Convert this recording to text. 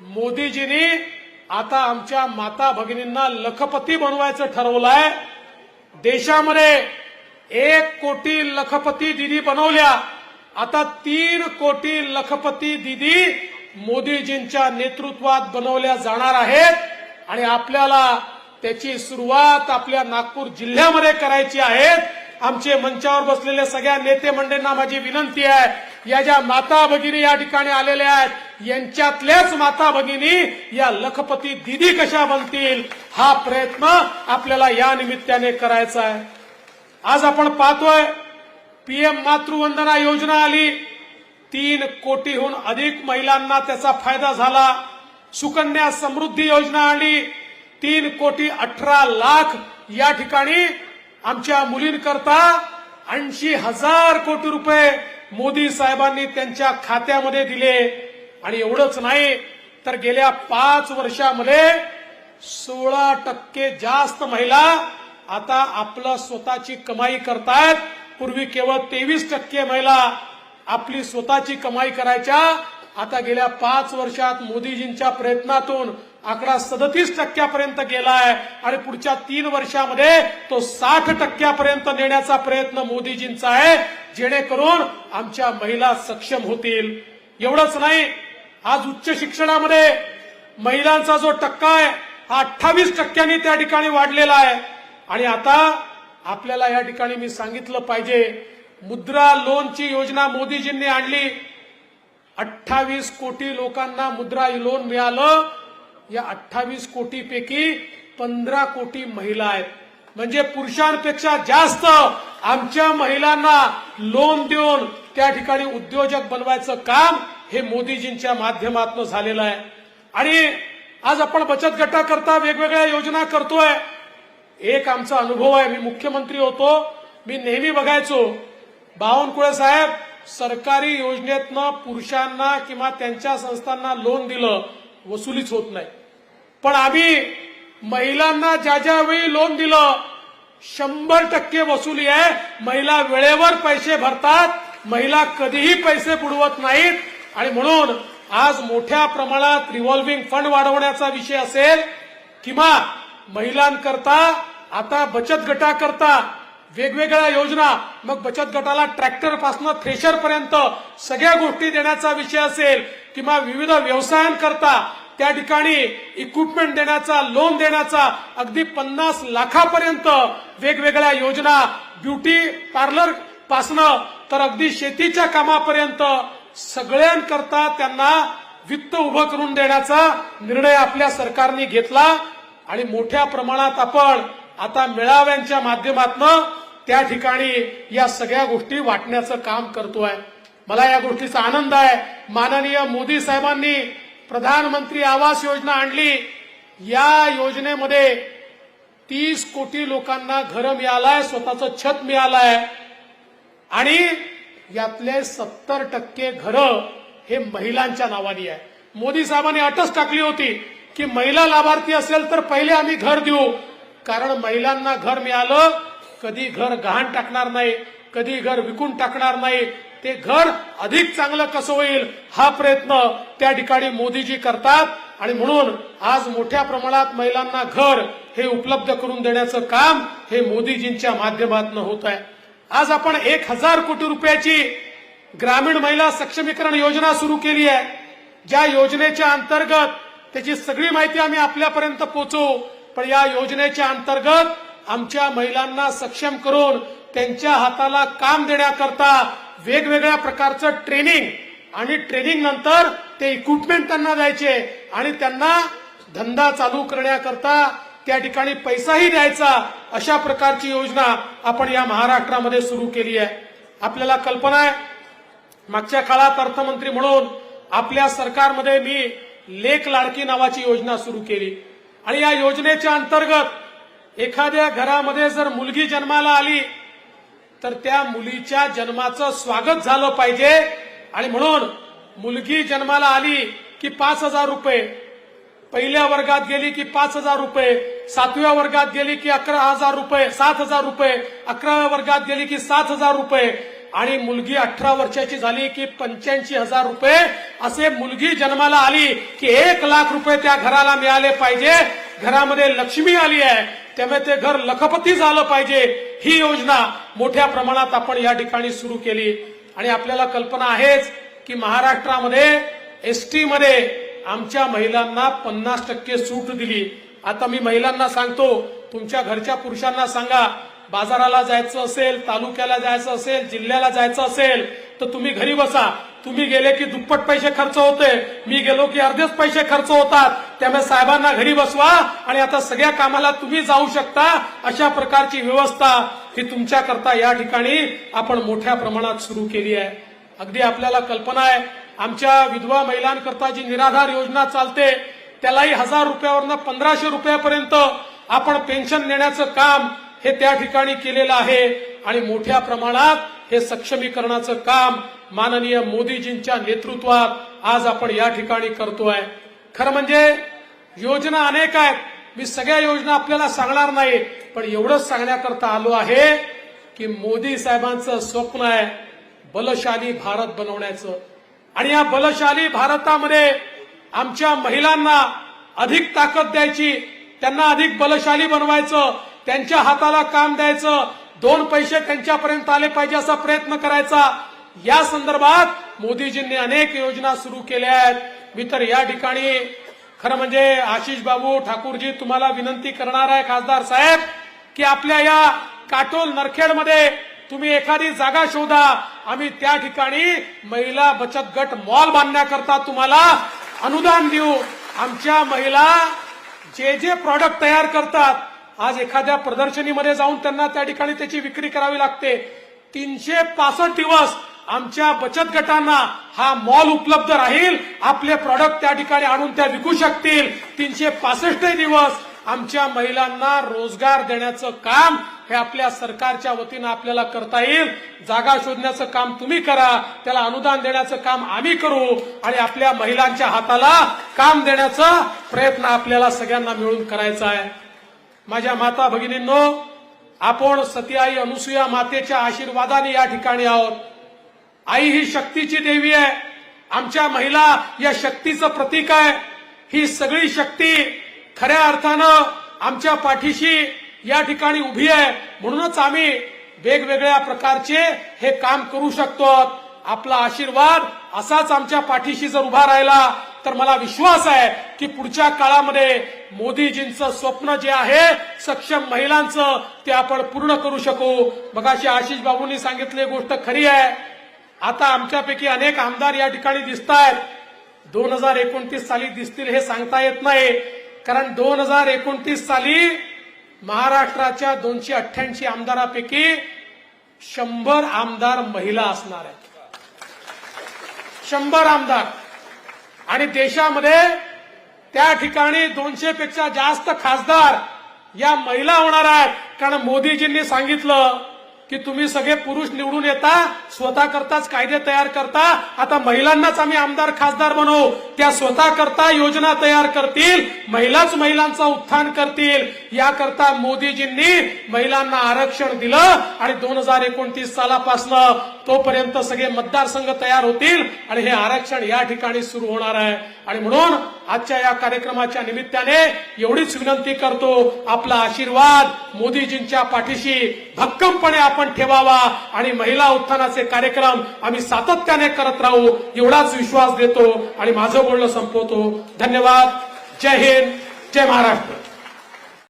मोदीजींनी आता आमच्या माता भगिनींना लखपती बनवायचं ठरवलंय. देशामध्ये एक कोटी लखपती दिदी बनवल्या. आता तीन कोटी लखपती दिदी मोदीजींच्या नेतृत्वात बनवल्या जाणार आहेत. आणि आपल्याला त्याची सुरुवात आपल्या नागपूर जिल्ह्यामध्ये करायची आहे. आमचे मंचावर बसलेल्या सगळ्या नेते मंडळींना माझी विनंती आहे. या ज्या माता भगिनी या ठिकाणी आलेल्या आहेत यांच्यातल्याच माता भगिनी या लखपती दिदी कशा बनतील? हा प्रयत्न आपल्याला या निमित्ताने करायचा आहे. आज आपण पाहतोय पीएम मातृवंदना योजना आली. तीन कोटीहून अधिक महिलांना त्याचा फायदा झाला. सुकन्या समृद्धी योजना आली. तीन कोटी अठरा लाख या ठिकाणी आमच्या मुलींकरता ऐंशी हजार कोटी रुपये मोदी साहेबांनी त्यांच्या खात्यामध्ये दिले. आणि एवढंच नाही तर गेल्या पाच वर्षामध्ये सोळा टक्के जास्त महिला आता आपलं स्वतःची कमाई करतायत. पूर्वी केवळ तेवीस टक्के महिला आपली स्वतःची कमाई करायच्या. आता गेल्या पाच वर्षात मोदीजींच्या प्रयत्नातून आकडा सदतीस टक्क्यापर्यंत गेलाय. आणि पुढच्या तीन वर्षामध्ये तो साठ टक्क्यापर्यंत नेण्याचा प्रयत्न मोदीजींचा आहे. जेणेकरून आमच्या महिला सक्षम होतील. एवढंच नाही आज उच्च शिक्षणामध्ये महिलांचा जो टक्का आहे हा अठ्ठावीस टक्क्यांनी त्या ठिकाणी वाढलेला आहे. आणि आता आपल्याला या ठिकाणी मी सांगितलं पाहिजे मुद्रा लोनची योजना मोदीजींनी आणली. अठ्ठावीस कोटी लोकांना मुद्रा लोन मिळालं. या अठ्ठावीस कोटीपैकी पंधरा कोटी महिला आहेत. म्हणजे पुरुषांपेक्षा जास्त आमच्या महिलांना लोन देऊन त्या ठिकाणी उद्योजक बनवायचं काम हे मोदीजींच्या माध्यमातून झालेलं आहे. आणि आज आपण बचत गटाकरता वेगवेगळ्या योजना करतोय. एक आमचा अनुभव आहे. मी मुख्यमंत्री होतो. मी नेहमी बघायचो. बावनकुळे साहेब सरकारी योजनेतनं पुरुषांना किंवा त्यांच्या संस्थांना लोन दिलं वसुलीच होत नाही. पण आम्ही महिलांना ज्या ज्या वेळी लोन दिलं शंभर टक्के वसुली आहे. महिला वेळेवर पैसे भरतात. महिला कधीही पैसे बुडवत नाहीत. आणि म्हणून आज मोठ्या प्रमाणात रिव्हॉल्व्हिंग फंड वाढवण्याचा विषय असेल किंवा महिलांकरता आता बचत गटाकरता वेगवेगळ्या योजना मग बचत गटाला ट्रॅक्टरपासून थ्रेशर पर्यंत सगळ्या गोष्टी देण्याचा विषय असेल किंवा विविध व्यवसायांकरता त्या ठिकाणी इक्विपमेंट देण्याचा लोन देण्याचा अगदी पन्नास लाखापर्यंत वेगवेगळ्या योजना ब्युटी पार्लर पासनं तर अगदी शेतीच्या कामापर्यंत सगळ्यांकरता त्यांना वित्त उभं करून देण्याचा निर्णय आपल्या सरकारने घेतला आणि मोठ्या प्रमाणात आपण आता मेळाव्यांच्या माध्यमातून त्या ठिकाणी या सगळ्या गोष्टी वाटण्याचं काम करतोय. मला या गोष्टीचा आनंद आहे. माननीय मोदी साहेबांनी प्रधानमंत्री आवास योजना आणली या योजनेमध्ये तीस कोटी लोकांना घरं मिळालंय स्वतःचं छत मिळालंय. आणि यातले सत्तर टक्के घरं हे महिलांच्या नावानी आहे. मोदी साहेबांनी अटच टाकली होती की महिला लाभार्थी असेल तर पहिले आम्ही घर देऊ. कारण महिलांना घर मिळालं कधी घर गहाण टाकणार नाही कधी घर विकून टाकणार नाही ते घर अधिक चांगलं कसं होईल हा प्रयत्न त्या ठिकाणी मोदीजी करतात. आणि म्हणून आज मोठ्या प्रमाणात महिलांना घर हे उपलब्ध करून देण्याचं काम हे मोदीजींच्या माध्यमातून होत आहे. आज आपण एक हजार कोटी रुपयाची ग्रामीण महिला सक्षमीकरण योजना सुरू केली आहे. ज्या योजनेच्या अंतर्गत त्याची सगळी माहिती आम्ही आपल्यापर्यंत पोहोचवू पण या योजनेच्या अंतर्गत आमच्या महिलांना सक्षम करून त्यांच्या हाताला काम देण्याकरता वेगवेगळ्या प्रकारचं ट्रेनिंग. आणि ट्रेनिंग नंतर ते इक्विपमेंट त्यांना द्यायचे. आणि त्यांना धंदा चालू करण्याकरता त्या ठिकाणी पैसाही द्यायचा. अशा प्रकारची योजना आपण या महाराष्ट्रामध्ये सुरू केली आहे. आपल्याला कल्पना आहे मागच्या काळात अर्थमंत्री म्हणून आपल्या सरकारमध्ये मी लेख लाडकी नावाची योजना सुरू केली. आणि या योजनेच्या अंतर्गत एखाद्या घरामध्ये जर मुलगी जन्माला आली तर त्या मुलीच्या जन्माचं स्वागत झालं पाहिजे. आणि म्हणून मुलगी जन्माला आली की पाच हजार रुपये. पहिल्या वर्गात गेली की पाच हजार रुपये. सातव्या वर्गात गेली की अकरा हजार रुपये. सात हजार रुपये. अकराव्या वर्गात गेली की सात हजार रुपये. आणि मुलगी अठरा वर्षाची झाली की पंच्याऐंशी हजार रुपये. असे मुलगी जन्माला आली की एक लाख रुपये त्या घराला मिळाले पाहिजे. घरामध्ये लक्ष्मी आली आहे. त्यामुळे ते घर लखपती झालं पाहिजे. ही योजना मोठ्या प्रमाणात आपण या ठिकाणी सुरू केली. आणि आपल्याला कल्पना आहेच की महाराष्ट्रामध्ये एसटी मध्ये आमच्या महिलांना पन्नास टक्के सूट दिली. आता मी महिलांना सांगतो तुमच्या घरच्या पुरुषांना सांगा बाजाराला जायचं असेल तालुक्याला जायचं असेल जिल्ह्याला जायचं असेल तर तुम्ही घरी बसा. तुम्ही गेले की दुप्पट पैसे खर्च होते मी गेलो की अर्धेच पैसे खर्च होतात. त्यामुळे साहेबांना घरी बसवा आणि आता सगळ्या कामाला तुम्ही जाऊ शकता अशा प्रकारची व्यवस्था ही तुमच्याकरता या ठिकाणी आपण मोठ्या प्रमाणात सुरू केली आहे. अगदी आपल्याला कल्पना आहे आमच्या विधवा महिलांकरता जी निराधार योजना चालते त्यालाही हजार रुपयावरनं पंधराशे रुपयापर्यंत आपण पेन्शन देण्याचं काम हे त्या ठिकाणी केलेलं आहे. आणि मोठ्या प्रमाणात हे सक्षमीकरणाचं काम माननीय मोदीजींच्या नेतृत्वात आज आपण या ठिकाणी करतोय. खरं म्हणजे योजना अनेक आहेत. मी सगळ्या योजना आपल्याला सांगणार नाही पण एवढंच सांगण्याकरता आलो आहे की मोदी साहेबांचं स्वप्न आहे बलशाली भारत बनवण्याचं. आणि या बलशाली भारतामध्ये आमच्या महिलांना अधिक ताकद द्यायची त्यांना अधिक बलशाली बनवायचं त्यांच्या हाताला काम द्यायचं दोन पैसे त्यांच्यापर्यंत आले पाहिजे असा प्रयत्न करायचा. या संदर्भात मोदीजींनी अनेक योजना सुरू केल्या आहेत. मी तर या ठिकाणी खरं म्हणजे आशिष बाबू ठाकूरजी तुम्हाला विनंती करणार आहे खासदार साहेब की आपल्या या काटोल नरखेडमध्ये तुम्ही एखादी जागा शोधा. आम्ही त्या ठिकाणी महिला बचत गट मॉल बांधण्याकरता तुम्हाला अनुदान देऊ. आमच्या महिला जे जे प्रॉडक्ट तयार करतात आज एखाद्या प्रदर्शनीमध्ये जाऊन त्यांना त्या ठिकाणी त्याची विक्री करावी लागते. तीनशे पासष्ट दिवस आमच्या बचत गटांना हा मॉल उपलब्ध राहील. आपले प्रॉडक्ट त्या ठिकाणी आणून त्या विकू शकतील. तीनशे पासष्ट दिवस आमच्या महिलांना रोजगार देण्याचं काम हे आपल्या सरकारच्या वतीनं आपल्याला करता येईल. जागा शोधण्याचं काम तुम्ही करा. त्याला अनुदान देण्याचं काम आम्ही करू. आणि आपल्या महिलांच्या हाताला काम देण्याचा प्रयत्न आपल्याला सगळ्यांना मिळून करायचा आहे. माझ्या माता भगिनींनो आपण सतीआई अनुसुया मातेच्या आशीर्वादाने या ठिकाणी आहोत. आई ही शक्तीची देवी आहे. आमच्या महिला या शक्तीचं प्रतीक आहे. ही सगळी शक्ती खऱ्या अर्थानं आमच्या पाठीशी या ठिकाणी उभी आहे. म्हणूनच आम्ही वेगवेगळ्या प्रकारचे हे काम करू शकतो. आपला आशीर्वाद असाच आमच्या पाठीशी जर उभा राहिला तर मला विश्वास आहे की पुढच्या काळामध्ये मोदीजींचं स्वप्न जे आहे सक्षम महिलांचं ते आपण पूर्ण करू शकू. मगाशी आशिष बाबूंनी सांगितली गोष्ट खरी आहे. आता आमच्यापैकी अनेक आमदार या ठिकाणी दिसत आहेत दोन हजार एकोणतीस साली दिसतील हे सांगता येत नाही. कारण दोन हजार एकोणतीस साली महाराष्ट्राच्या दोनशे अठ्ठ्याऐंशी आमदारापैकी शंभर आमदार महिला असणार आहेत. शंभर आमदार. आणि देशामध्ये त्या ठिकाणी दोनशे पेक्षा जास्त खासदार या महिला होणार आहेत. कारण मोदीजींनी सांगितलं की तुम्ही सगळे पुरुष निवडून येता स्वतः करताच कायदे तयार करता. आता महिलांनाच आम्ही आमदार खासदार बनवू. त्या स्वतः करता योजना तयार करतील महिलाच महिलांचं उत्थान करतील. याकरता मोदीजींनी महिलांना आरक्षण दिलं आणि दोन हजार एकोणतीस सालापासनं तोपर्यंत सगळे मतदारसंघ तयार होतील आणि हे आरक्षण या ठिकाणी सुरू होणार आहे. आणि म्हणून आजच्या या कार्यक्रमाच्या निमित्ताने एवढीच विनंती करतो आपला आशीर्वाद मोदीजींच्या पाठीशी भक्कमपणे आपण ठेवावा आणि महिला उत्थानाचे कार्यक्रम आम्ही सातत्याने करत राहू एवढाच विश्वास देतो आणि माझं बोलणं संपवतो. धन्यवाद. जय हिंद. जय महाराष्ट्र.